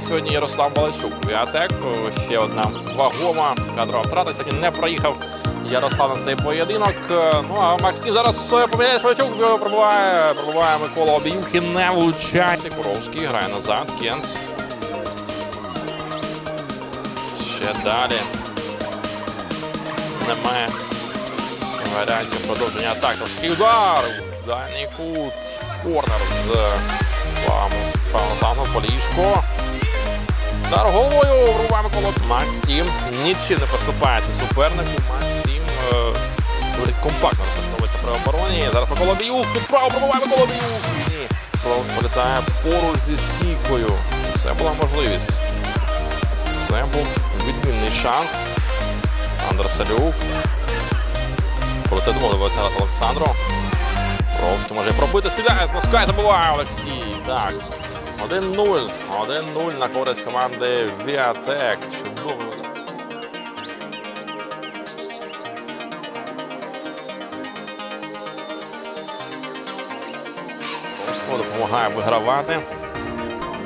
сьогодні Ярослав Балачук. Віатек, ще одна вагома кадрова втрата. Сьогодні не проїхав Ярослав на цей поєдинок. Ну а Максим зараз е, поміняє Балачук, е, пробуває, пробуває Микола Обіюх і не влучається. Куровський грає назад. Кенц. Ще далі. Немає варіантів продовження атаки. Удар. Дальній кут. Корнер з Павлом Полішко. Удар головою врубає Микола. Макс Тім нічим не поступається супернику. Макс Тім е, компактно розташовується при обороні. Зараз Микола Біюк. Тут право пробуває Микола Біюк. Ні. Кров політає поруч зі стійкою. Це була можливість. Це був відмінний шанс. Сандер Салюк. Проте домовився зараз Олександру. Ровський може пробити, стріляє з носка забуває Олексій. Так. 1-0. 1-0 на користь команди Віатек. Чудово. Допомагає вигравати.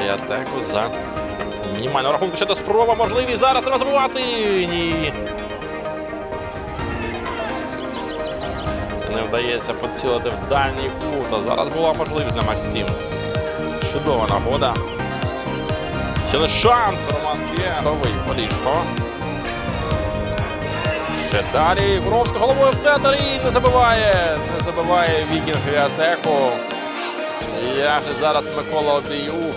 Віатеку за мінімальну рахунку. Ще та спроба можливість зараз треба забувати. Ні. Не вдається поцілити в дальній кут. А зараз була можливість для Максим. Чудова нагода. Ще не шанс. Роман є. Готовий Полішко. Ще далі. Куровська головою в центр і не забиває. Не забиває Вікінг Віатеку. Як же зараз Микола Обіюх.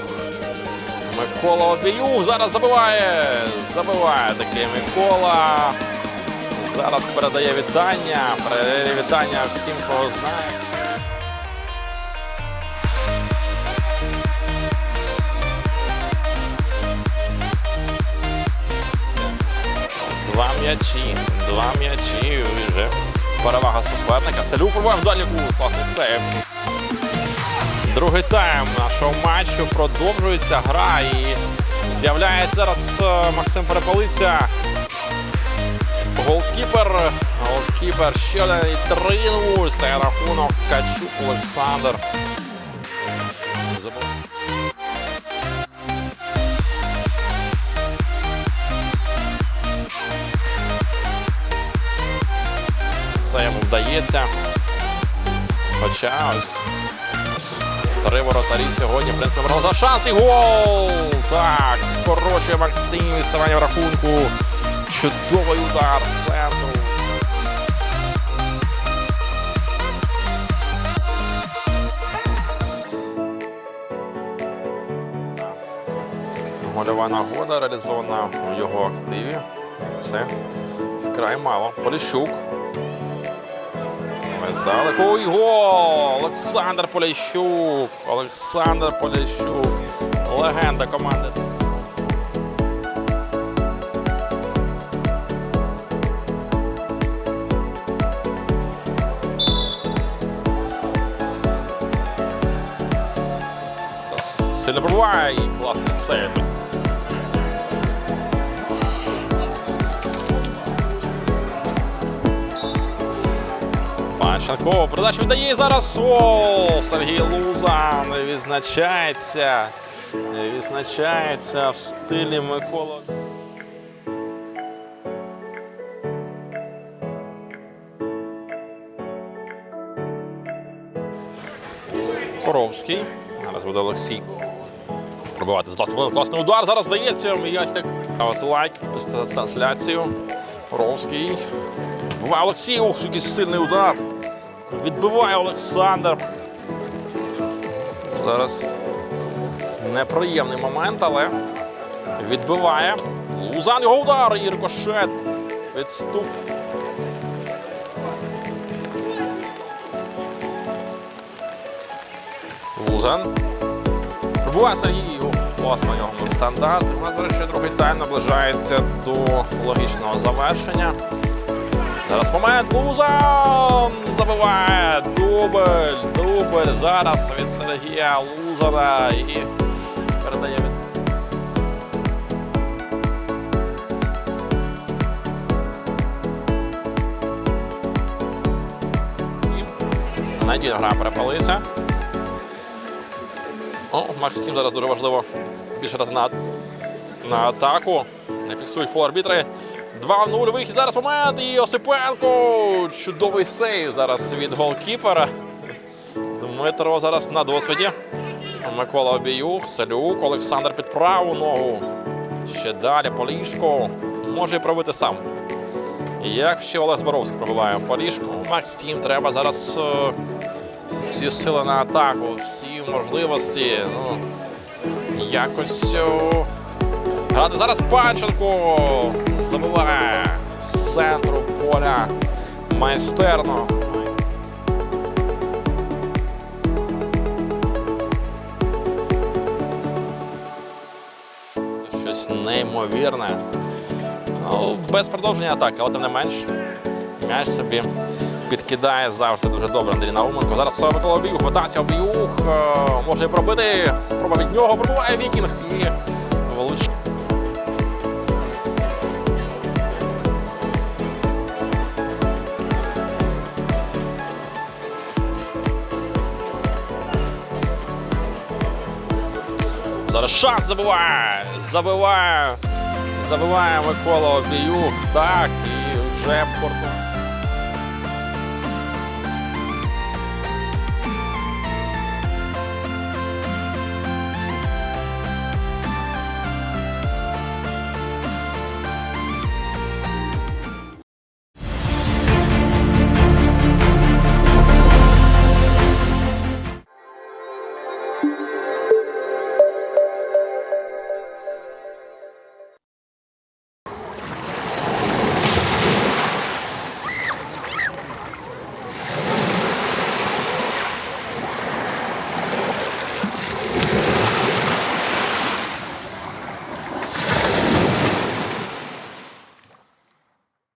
Микола Обіюх зараз забиває. Забиває таки Микола. Зараз передає вітання. Передає вітання всім, кого знає. М'ячі. Два м'ячі. Вже перевага суперника. Селюк пробуває в дальню кут. Класний сейв. Другий тайм нашого матчу продовжується гра і з'являється зараз е, Максим Перепалиця. Голкіпер. Голкіпер ще і 3-0. Стає рахунок. Качук Олександр. Забув. Все йому вдається. Хоча ось три воротарі сьогодні, в принципі, за шанс і гол! Так, скорочує Максим відставання в рахунку. Чудовий удар центру. Гольова нагода реалізована у його активі. Це вкрай мало. Поліщук. Ось здалеку. І гол! Олександр Поліщук. Олександр Поліщук. Легенда команди. Сильно пробуває класний сейв. Панченко передачу віддає зараз. О, Сергій Луза не відзначається. Відзначається в стилі Микола. Коровський. Зараз буде Олексій. Пробивати з власного класний удар. Зараз здається. М'яч так. Лайк, трансляцію. Коровський. Олексій. Ох, який сильний удар. Відбиває Олександр. Зараз неприємний момент, але відбиває. Лузан його удар і рикошет. Відступ. Лузан. Пробуває Сергій. О, Класно його стандарт. У нас, до речі, другий тайм наближається до логічного завершення. Зараз момент. Лузан забиває. Дубль. Дубль. Зараз від Сергія Лузана. І передає від. Надійно гра перепалися. О, Макс Тім зараз дуже важливо більше дати на на атаку. Не фіксують фол-арбітри. 2-0 вихід. Зараз момент. І Осипенко. Чудовий сейв зараз від голкіпера. Дмитро зараз на досвіді. Микола Обіюх, Салюк, Олександр під праву ногу. Ще далі Полішко. Може і пробити сам. Як ще Олег Зборовський пробиває Полішко. Макс Тім треба зараз е, всі сили на атаку, всі можливості. Ну, якось о, грати зараз Панченко забиває з центру поля майстерно. Щось неймовірне. Ну, без продовження атаки, але тим не менш. М'яч собі підкидає завжди дуже добре Андрій Науменко. Зараз Микола Обіюх, витався Обіюх. е, Може і пробити. Спроба від нього пробиває Вікінг і Зараз шанс забиває! Забиває! Забиває Микола Обіюх. Так, і вже Порту.